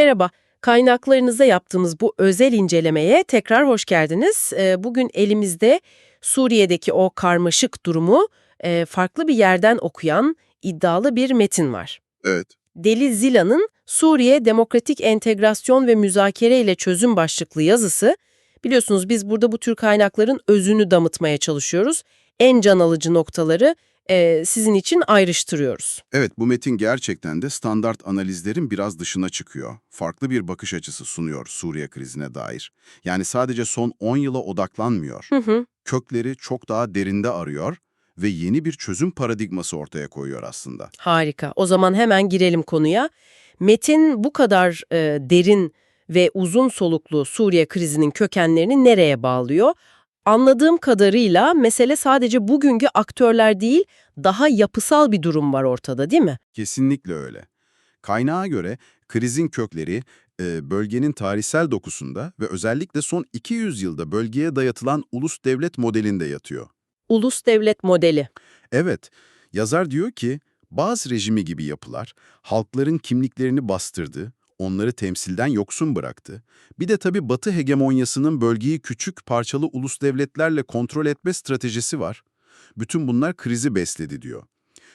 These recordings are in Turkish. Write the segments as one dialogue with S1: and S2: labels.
S1: Merhaba, kaynaklarınıza yaptığımız bu özel incelemeye tekrar hoş geldiniz. Ee, Bugün elimizde Suriye'deki o karmaşık durumu e, farklı bir yerden okuyan iddialı bir metin var.
S2: Evet.
S1: Deli Zila'nın Suriye Demokratik Entegrasyon ve Müzakere ile Çözüm başlıklı yazısı. Biliyorsunuz biz burada bu tür kaynakların özünü damıtmaya çalışıyoruz. En can alıcı noktaları e, sizin için ayrıştırıyoruz.
S2: Evet bu metin gerçekten de standart analizlerin biraz dışına çıkıyor. Farklı bir bakış açısı sunuyor Suriye krizine dair. Yani sadece son 10 yıla odaklanmıyor.
S1: Hı hı.
S2: Kökleri çok daha derinde arıyor ve yeni bir çözüm paradigması ortaya koyuyor aslında.
S1: Harika. O zaman hemen girelim konuya. Metin bu kadar e, derin ve uzun soluklu Suriye krizinin kökenlerini nereye bağlıyor? Anladığım kadarıyla mesele sadece bugünkü aktörler değil, daha yapısal bir durum var ortada değil mi?
S2: Kesinlikle öyle. Kaynağa göre krizin kökleri e, bölgenin tarihsel dokusunda ve özellikle son 200 yılda bölgeye dayatılan ulus devlet modelinde yatıyor.
S1: Ulus devlet modeli.
S2: Evet, yazar diyor ki, bazı rejimi gibi yapılar, halkların kimliklerini bastırdı, onları temsilden yoksun bıraktı. Bir de tabii Batı hegemonyasının bölgeyi küçük, parçalı ulus devletlerle kontrol etme stratejisi var. Bütün bunlar krizi besledi diyor.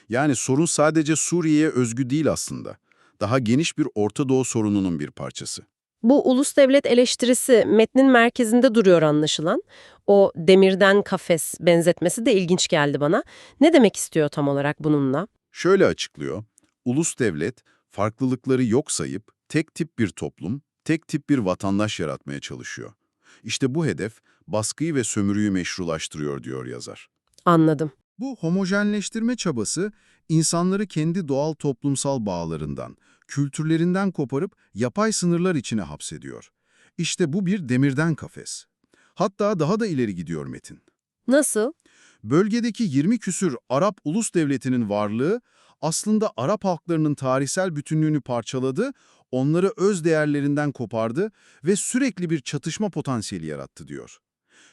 S2: Yani sorun sadece Suriye'ye özgü değil aslında. Daha geniş bir Orta Doğu sorununun bir parçası.
S1: Bu ulus devlet eleştirisi metnin merkezinde duruyor anlaşılan. O demirden kafes benzetmesi de ilginç geldi bana. Ne demek istiyor tam olarak bununla?
S2: Şöyle açıklıyor, ulus devlet farklılıkları yok sayıp tek tip bir toplum, tek tip bir vatandaş yaratmaya çalışıyor. İşte bu hedef baskıyı ve sömürüyü meşrulaştırıyor diyor yazar.
S1: Anladım.
S2: Bu homojenleştirme çabası insanları kendi doğal toplumsal bağlarından, kültürlerinden koparıp yapay sınırlar içine hapsediyor. İşte bu bir demirden kafes. Hatta daha da ileri gidiyor Metin.
S1: Nasıl?
S2: Bölgedeki 20 küsür Arap ulus devletinin varlığı aslında Arap halklarının tarihsel bütünlüğünü parçaladı, onları öz değerlerinden kopardı ve sürekli bir çatışma potansiyeli yarattı diyor.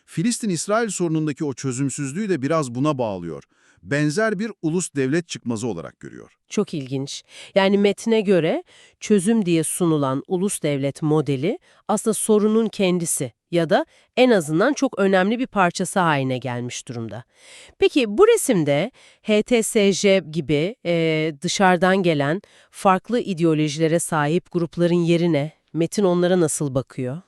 S2: Filistin-İsrail sorunundaki o çözümsüzlüğü de biraz buna bağlıyor. Benzer bir ulus devlet çıkmazı olarak görüyor.
S1: Çok ilginç. Yani metne göre çözüm diye sunulan ulus devlet modeli aslında sorunun kendisi ya da en azından çok önemli bir parçası haline gelmiş durumda. Peki bu resimde HTSJ gibi e, dışarıdan gelen farklı ideolojilere sahip grupların yerine metin onlara nasıl bakıyor?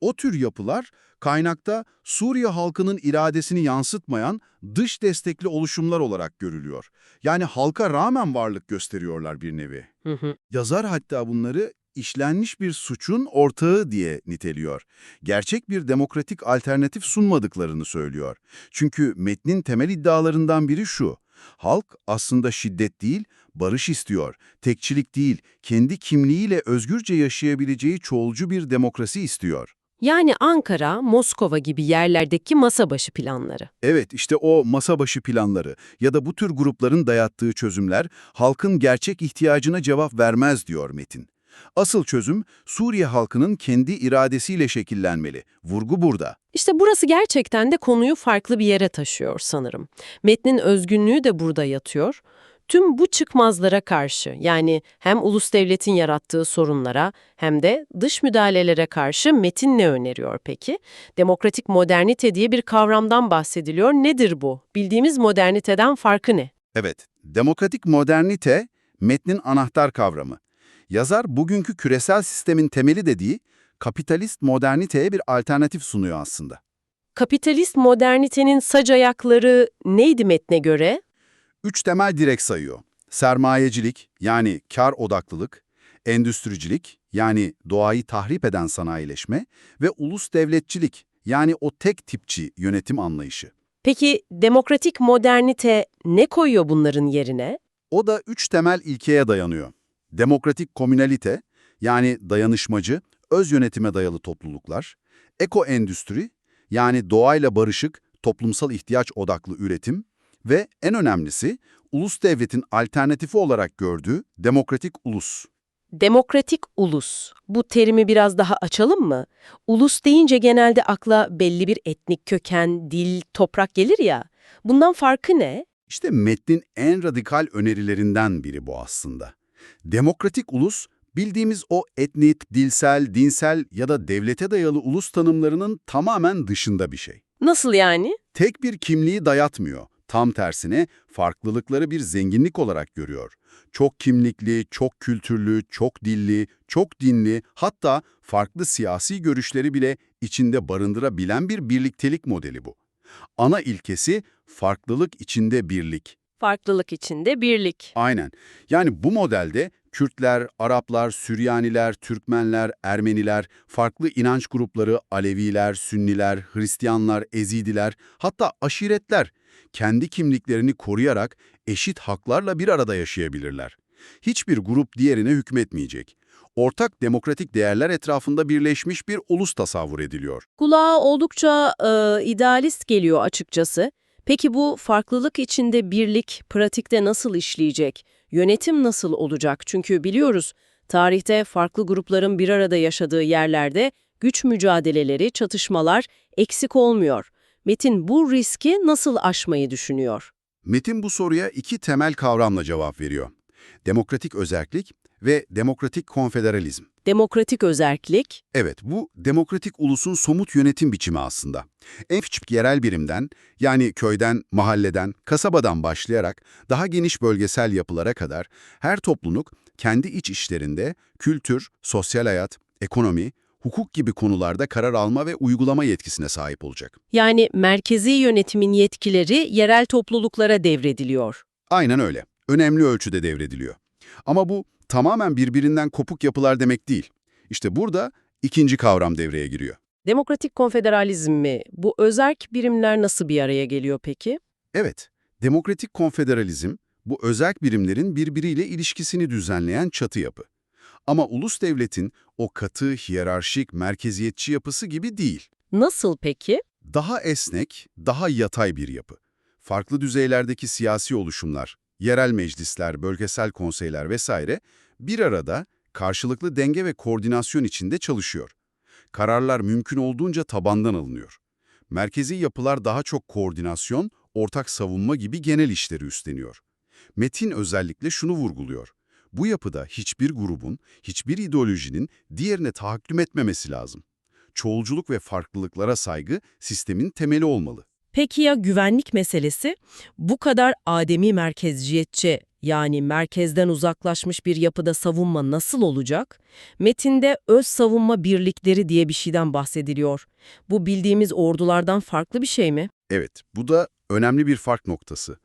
S2: O tür yapılar kaynakta Suriye halkının iradesini yansıtmayan dış destekli oluşumlar olarak görülüyor. Yani halka rağmen varlık gösteriyorlar bir nevi.
S1: Hı hı.
S2: Yazar hatta bunları işlenmiş bir suçun ortağı diye niteliyor. Gerçek bir demokratik alternatif sunmadıklarını söylüyor. Çünkü metnin temel iddialarından biri şu. Halk aslında şiddet değil, barış istiyor. Tekçilik değil, kendi kimliğiyle özgürce yaşayabileceği çoğulcu bir demokrasi istiyor.
S1: Yani Ankara, Moskova gibi yerlerdeki masa başı planları.
S2: Evet, işte o masa başı planları ya da bu tür grupların dayattığı çözümler halkın gerçek ihtiyacına cevap vermez diyor Metin. Asıl çözüm Suriye halkının kendi iradesiyle şekillenmeli. Vurgu burada.
S1: İşte burası gerçekten de konuyu farklı bir yere taşıyor sanırım. Metnin özgünlüğü de burada yatıyor. Tüm bu çıkmazlara karşı yani hem ulus devletin yarattığı sorunlara hem de dış müdahalelere karşı metin ne öneriyor peki? Demokratik modernite diye bir kavramdan bahsediliyor. Nedir bu? Bildiğimiz moderniteden farkı ne?
S2: Evet, demokratik modernite metnin anahtar kavramı. Yazar bugünkü küresel sistemin temeli dediği kapitalist moderniteye bir alternatif sunuyor aslında.
S1: Kapitalist modernitenin sac ayakları neydi metne göre?
S2: Üç temel direk sayıyor. Sermayecilik yani kar odaklılık, endüstricilik yani doğayı tahrip eden sanayileşme ve ulus devletçilik yani o tek tipçi yönetim anlayışı.
S1: Peki demokratik modernite ne koyuyor bunların yerine?
S2: O da üç temel ilkeye dayanıyor. Demokratik komünalite yani dayanışmacı, öz yönetime dayalı topluluklar, ekoendüstri yani doğayla barışık, toplumsal ihtiyaç odaklı üretim ve en önemlisi ulus devletin alternatifi olarak gördüğü demokratik ulus.
S1: Demokratik ulus. Bu terimi biraz daha açalım mı? Ulus deyince genelde akla belli bir etnik köken, dil, toprak gelir ya. Bundan farkı ne?
S2: İşte metnin en radikal önerilerinden biri bu aslında. Demokratik ulus Bildiğimiz o etnik, dilsel, dinsel ya da devlete dayalı ulus tanımlarının tamamen dışında bir şey.
S1: Nasıl yani?
S2: Tek bir kimliği dayatmıyor. Tam tersine farklılıkları bir zenginlik olarak görüyor. Çok kimlikli, çok kültürlü, çok dilli, çok dinli, hatta farklı siyasi görüşleri bile içinde barındırabilen bir birliktelik modeli bu. Ana ilkesi farklılık içinde birlik.
S1: Farklılık içinde birlik.
S2: Aynen. Yani bu modelde Kürtler, Araplar, Süryaniler, Türkmenler, Ermeniler, farklı inanç grupları, Aleviler, Sünniler, Hristiyanlar, Ezidiler, hatta aşiretler kendi kimliklerini koruyarak eşit haklarla bir arada yaşayabilirler. Hiçbir grup diğerine hükmetmeyecek. Ortak demokratik değerler etrafında birleşmiş bir ulus tasavvur ediliyor.
S1: Kulağa oldukça e, idealist geliyor açıkçası. Peki bu farklılık içinde birlik pratikte nasıl işleyecek? Yönetim nasıl olacak? Çünkü biliyoruz tarihte farklı grupların bir arada yaşadığı yerlerde güç mücadeleleri, çatışmalar eksik olmuyor. Metin bu riski nasıl aşmayı düşünüyor?
S2: Metin bu soruya iki temel kavramla cevap veriyor. Demokratik özerklik ve demokratik konfederalizm.
S1: Demokratik özerklik,
S2: Evet, bu demokratik ulusun somut yönetim biçimi aslında. En küçük yerel birimden, yani köyden, mahalleden, kasabadan başlayarak daha geniş bölgesel yapılara kadar her topluluk kendi iç işlerinde kültür, sosyal hayat, ekonomi, hukuk gibi konularda karar alma ve uygulama yetkisine sahip olacak.
S1: yani merkezi yönetimin yetkileri yerel topluluklara devrediliyor.
S2: Aynen öyle. Önemli ölçüde devrediliyor. Ama bu tamamen birbirinden kopuk yapılar demek değil. İşte burada ikinci kavram devreye giriyor.
S1: Demokratik konfederalizm mi? Bu özerk birimler nasıl bir araya geliyor peki?
S2: Evet, demokratik konfederalizm bu özerk birimlerin birbiriyle ilişkisini düzenleyen çatı yapı. Ama ulus devletin o katı, hiyerarşik, merkeziyetçi yapısı gibi değil.
S1: Nasıl peki?
S2: Daha esnek, daha yatay bir yapı. Farklı düzeylerdeki siyasi oluşumlar, yerel meclisler, bölgesel konseyler vesaire bir arada karşılıklı denge ve koordinasyon içinde çalışıyor. Kararlar mümkün olduğunca tabandan alınıyor. Merkezi yapılar daha çok koordinasyon, ortak savunma gibi genel işleri üstleniyor. Metin özellikle şunu vurguluyor. Bu yapıda hiçbir grubun, hiçbir ideolojinin diğerine tahakküm etmemesi lazım. Çoğulculuk ve farklılıklara saygı sistemin temeli olmalı.
S3: Peki ya güvenlik meselesi? Bu kadar ademi merkezciyetçi yani merkezden uzaklaşmış bir yapıda savunma nasıl olacak? Metinde öz savunma birlikleri diye bir şeyden bahsediliyor. Bu bildiğimiz ordulardan farklı bir şey mi?
S2: Evet, bu da önemli bir fark noktası.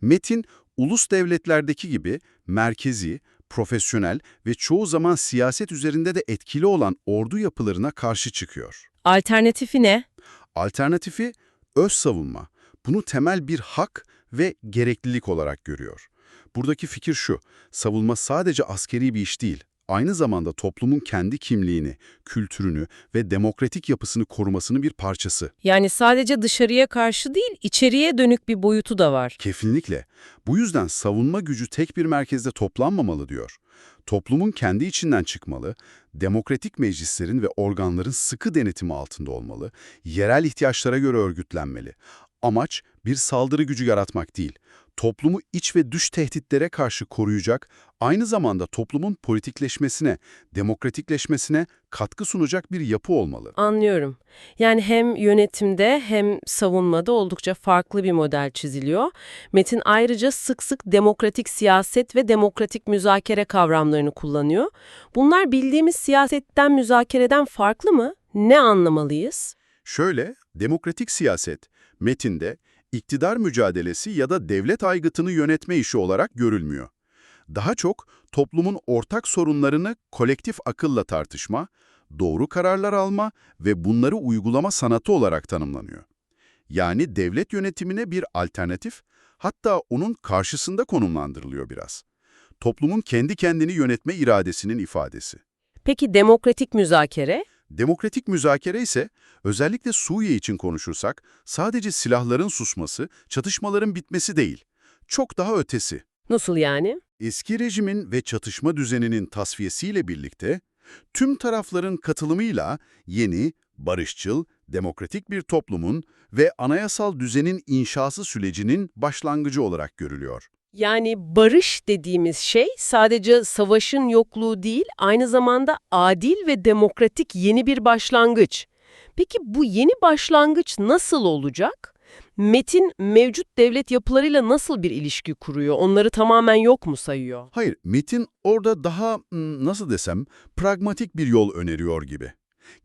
S2: Metin, ulus devletlerdeki gibi merkezi, profesyonel ve çoğu zaman siyaset üzerinde de etkili olan ordu yapılarına karşı çıkıyor.
S3: Alternatifi ne?
S2: Alternatifi öz savunma. Bunu temel bir hak ve gereklilik olarak görüyor. Buradaki fikir şu, savunma sadece askeri bir iş değil, aynı zamanda toplumun kendi kimliğini, kültürünü ve demokratik yapısını korumasının bir parçası.
S3: Yani sadece dışarıya karşı değil, içeriye dönük bir boyutu da var.
S2: Kesinlikle. Bu yüzden savunma gücü tek bir merkezde toplanmamalı diyor. Toplumun kendi içinden çıkmalı, demokratik meclislerin ve organların sıkı denetimi altında olmalı, yerel ihtiyaçlara göre örgütlenmeli. Amaç bir saldırı gücü yaratmak değil, toplumu iç ve dış tehditlere karşı koruyacak, aynı zamanda toplumun politikleşmesine, demokratikleşmesine katkı sunacak bir yapı olmalı.
S1: Anlıyorum. Yani hem yönetimde hem savunmada oldukça farklı bir model çiziliyor. Metin ayrıca sık sık demokratik siyaset ve demokratik müzakere kavramlarını kullanıyor. Bunlar bildiğimiz siyasetten, müzakereden farklı mı? Ne anlamalıyız?
S2: Şöyle, demokratik siyaset, metinde iktidar mücadelesi ya da devlet aygıtını yönetme işi olarak görülmüyor. Daha çok toplumun ortak sorunlarını kolektif akılla tartışma, doğru kararlar alma ve bunları uygulama sanatı olarak tanımlanıyor. Yani devlet yönetimine bir alternatif, hatta onun karşısında konumlandırılıyor biraz. Toplumun kendi kendini yönetme iradesinin ifadesi.
S1: Peki demokratik müzakere?
S2: Demokratik müzakere ise özellikle Suriye için konuşursak sadece silahların susması, çatışmaların bitmesi değil. Çok daha ötesi.
S1: Nasıl yani?
S2: Eski rejimin ve çatışma düzeninin tasfiyesiyle birlikte tüm tarafların katılımıyla yeni, barışçıl, demokratik bir toplumun ve anayasal düzenin inşası sürecinin başlangıcı olarak görülüyor.
S1: Yani barış dediğimiz şey sadece savaşın yokluğu değil, aynı zamanda adil ve demokratik yeni bir başlangıç. Peki bu yeni başlangıç nasıl olacak? Metin mevcut devlet yapılarıyla nasıl bir ilişki kuruyor? Onları tamamen yok mu sayıyor?
S2: Hayır, Metin orada daha hmm, nasıl desem pragmatik bir yol öneriyor gibi.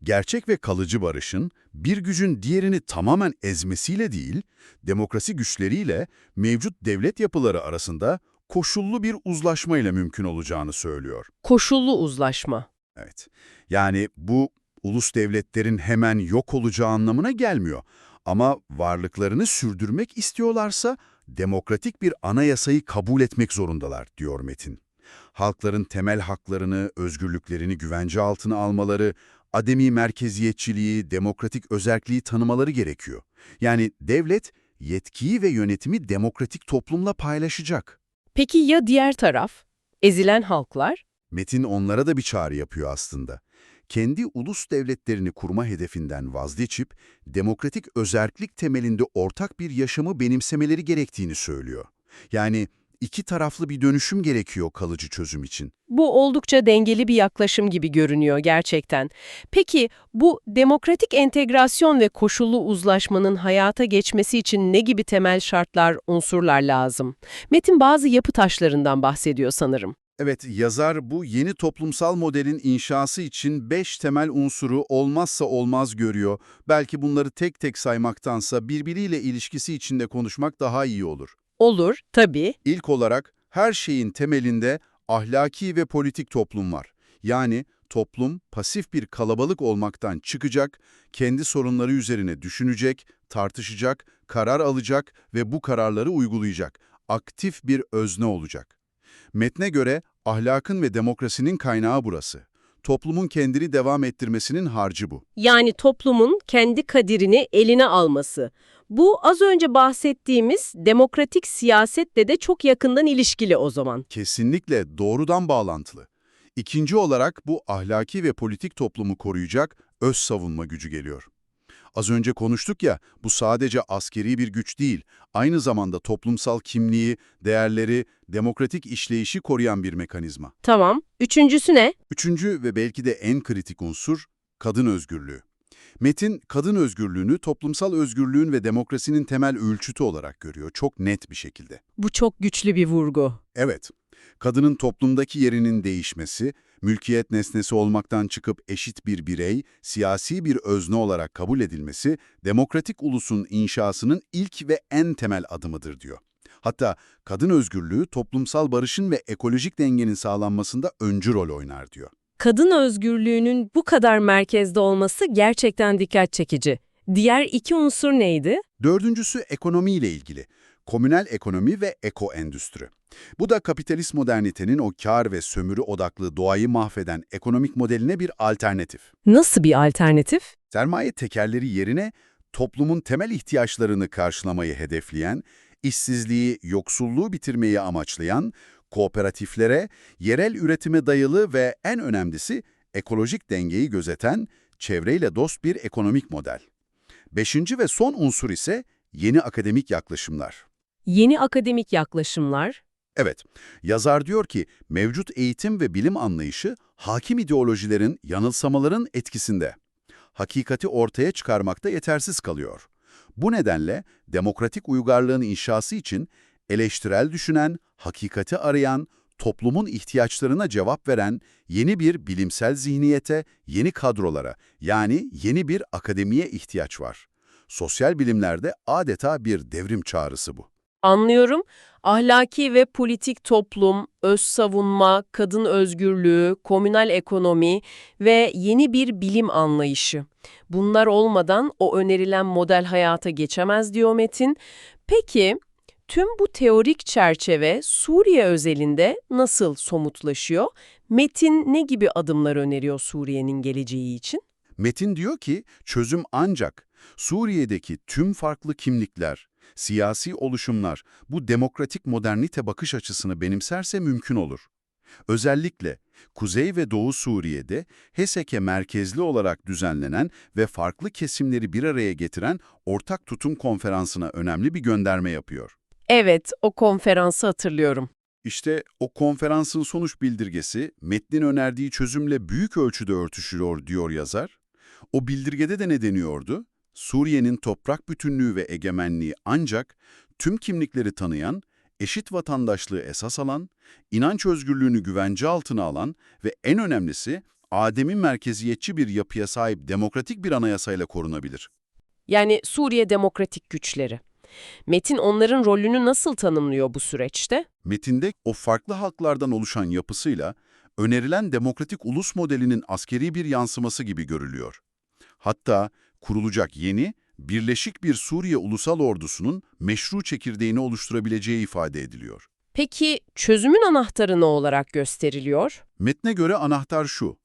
S2: Gerçek ve kalıcı barışın bir gücün diğerini tamamen ezmesiyle değil, demokrasi güçleriyle mevcut devlet yapıları arasında koşullu bir uzlaşmayla mümkün olacağını söylüyor.
S1: Koşullu uzlaşma.
S2: Evet. Yani bu ulus devletlerin hemen yok olacağı anlamına gelmiyor. Ama varlıklarını sürdürmek istiyorlarsa demokratik bir anayasayı kabul etmek zorundalar, diyor Metin. Halkların temel haklarını, özgürlüklerini güvence altına almaları, ademi merkeziyetçiliği, demokratik özerkliği tanımaları gerekiyor. Yani devlet yetkiyi ve yönetimi demokratik toplumla paylaşacak.
S1: Peki ya diğer taraf? Ezilen halklar?
S2: Metin onlara da bir çağrı yapıyor aslında. Kendi ulus devletlerini kurma hedefinden vazgeçip, demokratik özerklik temelinde ortak bir yaşamı benimsemeleri gerektiğini söylüyor. Yani iki taraflı bir dönüşüm gerekiyor kalıcı çözüm için.
S1: Bu oldukça dengeli bir yaklaşım gibi görünüyor gerçekten. Peki bu demokratik entegrasyon ve koşullu uzlaşmanın hayata geçmesi için ne gibi temel şartlar, unsurlar lazım? Metin bazı yapı taşlarından bahsediyor sanırım.
S2: Evet, yazar bu yeni toplumsal modelin inşası için beş temel unsuru olmazsa olmaz görüyor. Belki bunları tek tek saymaktansa birbiriyle ilişkisi içinde konuşmak daha iyi olur.
S1: Olur, tabii.
S2: İlk olarak her şeyin temelinde ahlaki ve politik toplum var. Yani toplum pasif bir kalabalık olmaktan çıkacak, kendi sorunları üzerine düşünecek, tartışacak, karar alacak ve bu kararları uygulayacak. Aktif bir özne olacak. Metne göre ahlakın ve demokrasinin kaynağı burası. Toplumun kendini devam ettirmesinin harcı bu.
S1: Yani toplumun kendi kadirini eline alması. Bu az önce bahsettiğimiz demokratik siyasetle de çok yakından ilişkili o zaman.
S2: Kesinlikle doğrudan bağlantılı. İkinci olarak bu ahlaki ve politik toplumu koruyacak öz savunma gücü geliyor. Az önce konuştuk ya, bu sadece askeri bir güç değil, aynı zamanda toplumsal kimliği, değerleri, demokratik işleyişi koruyan bir mekanizma.
S1: Tamam. Üçüncüsü ne?
S2: Üçüncü ve belki de en kritik unsur, kadın özgürlüğü. Metin, kadın özgürlüğünü toplumsal özgürlüğün ve demokrasinin temel ölçütü olarak görüyor, çok net bir şekilde.
S1: Bu çok güçlü bir vurgu.
S2: Evet, kadının toplumdaki yerinin değişmesi, mülkiyet nesnesi olmaktan çıkıp eşit bir birey, siyasi bir özne olarak kabul edilmesi, demokratik ulusun inşasının ilk ve en temel adımıdır diyor. Hatta kadın özgürlüğü toplumsal barışın ve ekolojik dengenin sağlanmasında öncü rol oynar diyor.
S1: Kadın özgürlüğünün bu kadar merkezde olması gerçekten dikkat çekici. Diğer iki unsur neydi?
S2: Dördüncüsü ekonomiyle ilgili. Komünel ekonomi ve eko-endüstri. Bu da kapitalist modernitenin o kar ve sömürü odaklı doğayı mahveden ekonomik modeline bir alternatif.
S1: Nasıl bir alternatif?
S2: Sermaye tekerleri yerine toplumun temel ihtiyaçlarını karşılamayı hedefleyen, işsizliği, yoksulluğu bitirmeyi amaçlayan, kooperatiflere, yerel üretime dayalı ve en önemlisi ekolojik dengeyi gözeten, çevreyle dost bir ekonomik model. Beşinci ve son unsur ise yeni akademik yaklaşımlar.
S1: Yeni akademik yaklaşımlar.
S2: Evet, yazar diyor ki mevcut eğitim ve bilim anlayışı hakim ideolojilerin, yanılsamaların etkisinde. Hakikati ortaya çıkarmakta yetersiz kalıyor. Bu nedenle demokratik uygarlığın inşası için eleştirel düşünen, hakikati arayan, toplumun ihtiyaçlarına cevap veren yeni bir bilimsel zihniyete, yeni kadrolara yani yeni bir akademiye ihtiyaç var. Sosyal bilimlerde adeta bir devrim çağrısı bu.
S1: Anlıyorum. Ahlaki ve politik toplum, öz savunma, kadın özgürlüğü, komünal ekonomi ve yeni bir bilim anlayışı. Bunlar olmadan o önerilen model hayata geçemez diyor Metin. Peki tüm bu teorik çerçeve Suriye özelinde nasıl somutlaşıyor? Metin ne gibi adımlar öneriyor Suriye'nin geleceği için?
S2: Metin diyor ki çözüm ancak Suriye'deki tüm farklı kimlikler, siyasi oluşumlar bu demokratik modernite bakış açısını benimserse mümkün olur. Özellikle Kuzey ve Doğu Suriye'de HESEK'e merkezli olarak düzenlenen ve farklı kesimleri bir araya getiren Ortak Tutum Konferansı'na önemli bir gönderme yapıyor.
S1: Evet, o konferansı hatırlıyorum.
S2: İşte o konferansın sonuç bildirgesi metnin önerdiği çözümle büyük ölçüde örtüşüyor diyor yazar. O bildirgede de ne deniyordu? Suriye'nin toprak bütünlüğü ve egemenliği ancak tüm kimlikleri tanıyan, eşit vatandaşlığı esas alan, inanç özgürlüğünü güvence altına alan ve en önemlisi ademi merkeziyetçi bir yapıya sahip demokratik bir anayasayla korunabilir.
S1: Yani Suriye Demokratik Güçleri. Metin onların rolünü nasıl tanımlıyor bu süreçte?
S2: Metinde o farklı halklardan oluşan yapısıyla önerilen demokratik ulus modelinin askeri bir yansıması gibi görülüyor. Hatta kurulacak yeni, birleşik bir Suriye ulusal ordusunun meşru çekirdeğini oluşturabileceği ifade ediliyor.
S1: Peki çözümün anahtarı ne olarak gösteriliyor?
S2: Metne göre anahtar şu.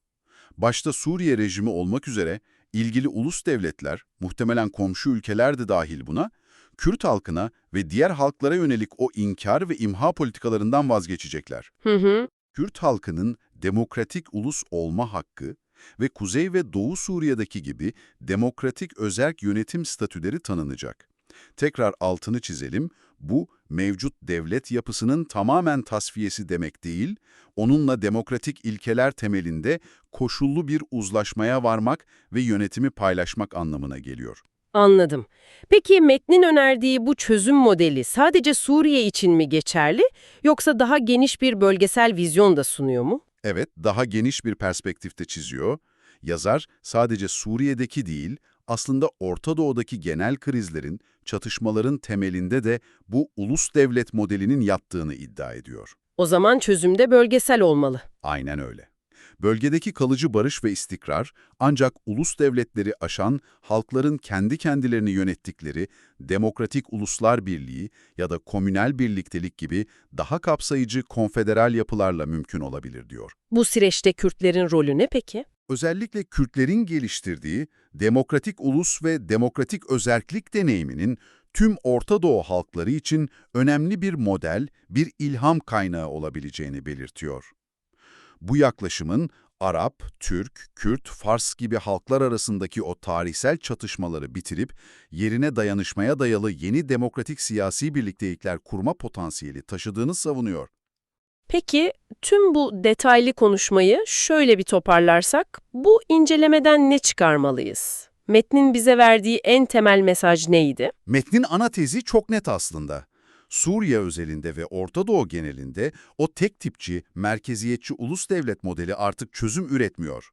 S2: Başta Suriye rejimi olmak üzere ilgili ulus devletler, muhtemelen komşu ülkeler de dahil buna, Kürt halkına ve diğer halklara yönelik o inkar ve imha politikalarından vazgeçecekler.
S1: Hı hı.
S2: Kürt halkının demokratik ulus olma hakkı ve Kuzey ve Doğu Suriye'deki gibi demokratik özerk yönetim statüleri tanınacak. Tekrar altını çizelim, bu mevcut devlet yapısının tamamen tasfiyesi demek değil, onunla demokratik ilkeler temelinde koşullu bir uzlaşmaya varmak ve yönetimi paylaşmak anlamına geliyor.
S1: Anladım. Peki metnin önerdiği bu çözüm modeli sadece Suriye için mi geçerli yoksa daha geniş bir bölgesel vizyon da sunuyor mu?
S2: Evet, daha geniş bir perspektifte çiziyor. Yazar sadece Suriye'deki değil, aslında Orta Doğu'daki genel krizlerin, çatışmaların temelinde de bu ulus devlet modelinin yattığını iddia ediyor.
S1: O zaman çözüm de bölgesel olmalı.
S2: Aynen öyle. Bölgedeki kalıcı barış ve istikrar ancak ulus devletleri aşan, halkların kendi kendilerini yönettikleri demokratik uluslar birliği ya da komünel birliktelik gibi daha kapsayıcı konfederal yapılarla mümkün olabilir diyor.
S1: Bu süreçte Kürtlerin rolü ne peki?
S2: Özellikle Kürtlerin geliştirdiği demokratik ulus ve demokratik özerklik deneyiminin tüm Orta Doğu halkları için önemli bir model, bir ilham kaynağı olabileceğini belirtiyor. Bu yaklaşımın Arap, Türk, Kürt, Fars gibi halklar arasındaki o tarihsel çatışmaları bitirip yerine dayanışmaya dayalı yeni demokratik siyasi birliktelikler kurma potansiyeli taşıdığını savunuyor.
S1: Peki tüm bu detaylı konuşmayı şöyle bir toparlarsak bu incelemeden ne çıkarmalıyız? Metnin bize verdiği en temel mesaj neydi?
S2: Metnin ana tezi çok net aslında. Suriye özelinde ve Orta Doğu genelinde o tek tipçi, merkeziyetçi ulus devlet modeli artık çözüm üretmiyor.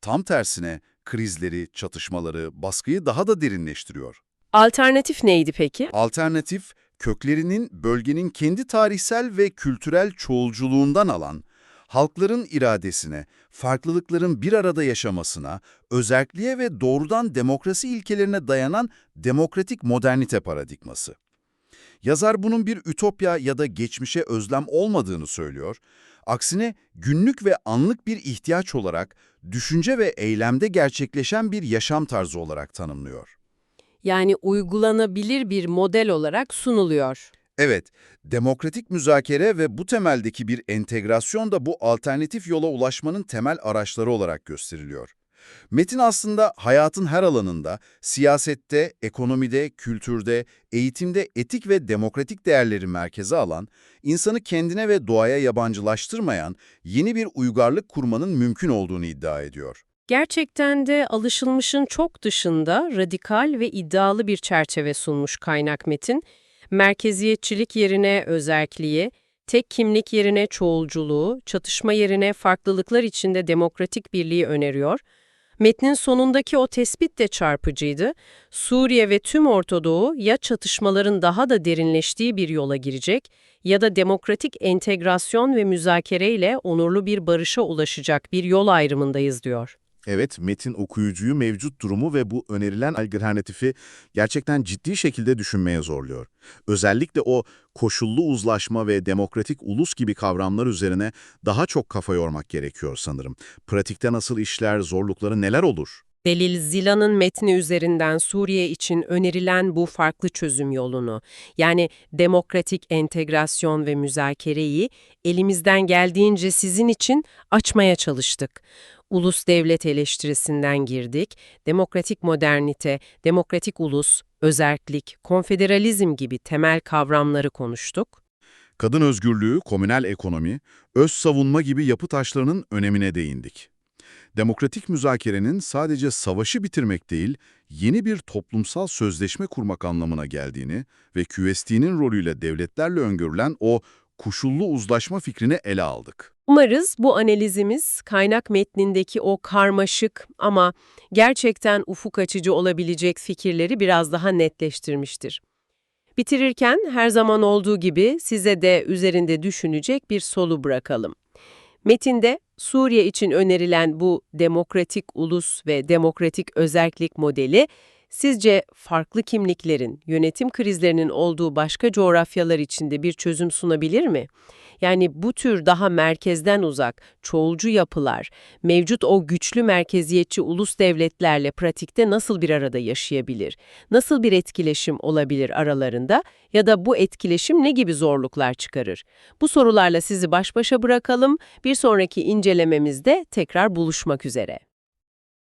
S2: Tam tersine krizleri, çatışmaları, baskıyı daha da derinleştiriyor.
S1: Alternatif neydi peki?
S2: Alternatif, köklerinin bölgenin kendi tarihsel ve kültürel çoğulculuğundan alan, halkların iradesine, farklılıkların bir arada yaşamasına, özerkliğe ve doğrudan demokrasi ilkelerine dayanan demokratik modernite paradigması. Yazar bunun bir ütopya ya da geçmişe özlem olmadığını söylüyor. Aksine günlük ve anlık bir ihtiyaç olarak düşünce ve eylemde gerçekleşen bir yaşam tarzı olarak tanımlıyor.
S1: Yani uygulanabilir bir model olarak sunuluyor.
S2: Evet, demokratik müzakere ve bu temeldeki bir entegrasyon da bu alternatif yola ulaşmanın temel araçları olarak gösteriliyor. Metin aslında hayatın her alanında, siyasette, ekonomide, kültürde, eğitimde etik ve demokratik değerleri merkeze alan, insanı kendine ve doğaya yabancılaştırmayan yeni bir uygarlık kurmanın mümkün olduğunu iddia ediyor.
S1: Gerçekten de alışılmışın çok dışında radikal ve iddialı bir çerçeve sunmuş kaynak metin. Merkeziyetçilik yerine özerkliği, tek kimlik yerine çoğulculuğu, çatışma yerine farklılıklar içinde demokratik birliği öneriyor. Metnin sonundaki o tespit de çarpıcıydı. Suriye ve tüm Orta Doğu ya çatışmaların daha da derinleştiği bir yola girecek ya da demokratik entegrasyon ve müzakereyle onurlu bir barışa ulaşacak bir yol ayrımındayız diyor.
S4: Evet, metin okuyucuyu mevcut durumu ve bu önerilen alternatifi gerçekten ciddi şekilde düşünmeye zorluyor. Özellikle o koşullu uzlaşma ve demokratik ulus gibi kavramlar üzerine daha çok kafa yormak gerekiyor sanırım. Pratikte nasıl işler, zorlukları neler olur?
S1: Delil Zila'nın metni üzerinden Suriye için önerilen bu farklı çözüm yolunu, yani demokratik entegrasyon ve müzakereyi elimizden geldiğince sizin için açmaya çalıştık. ulus devlet eleştirisinden girdik. Demokratik modernite, demokratik ulus, özerklik, konfederalizm gibi temel kavramları konuştuk.
S2: Kadın özgürlüğü, komünel ekonomi, öz savunma gibi yapı taşlarının önemine değindik. Demokratik müzakerenin sadece savaşı bitirmek değil, yeni bir toplumsal sözleşme kurmak anlamına geldiğini ve QST'nin rolüyle devletlerle öngörülen o koşullu uzlaşma fikrini ele aldık.
S1: Umarız bu analizimiz kaynak metnindeki o karmaşık ama gerçekten ufuk açıcı olabilecek fikirleri biraz daha netleştirmiştir. Bitirirken her zaman olduğu gibi size de üzerinde düşünecek bir solu bırakalım. Metinde Suriye için önerilen bu demokratik ulus ve demokratik özerklik modeli sizce farklı kimliklerin, yönetim krizlerinin olduğu başka coğrafyalar içinde bir çözüm sunabilir mi? Yani bu tür daha merkezden uzak, çoğulcu yapılar, mevcut o güçlü merkeziyetçi ulus devletlerle pratikte nasıl bir arada yaşayabilir? Nasıl bir etkileşim olabilir aralarında? Ya da bu etkileşim ne gibi zorluklar çıkarır? Bu sorularla sizi baş başa bırakalım. Bir sonraki incelememizde tekrar buluşmak üzere.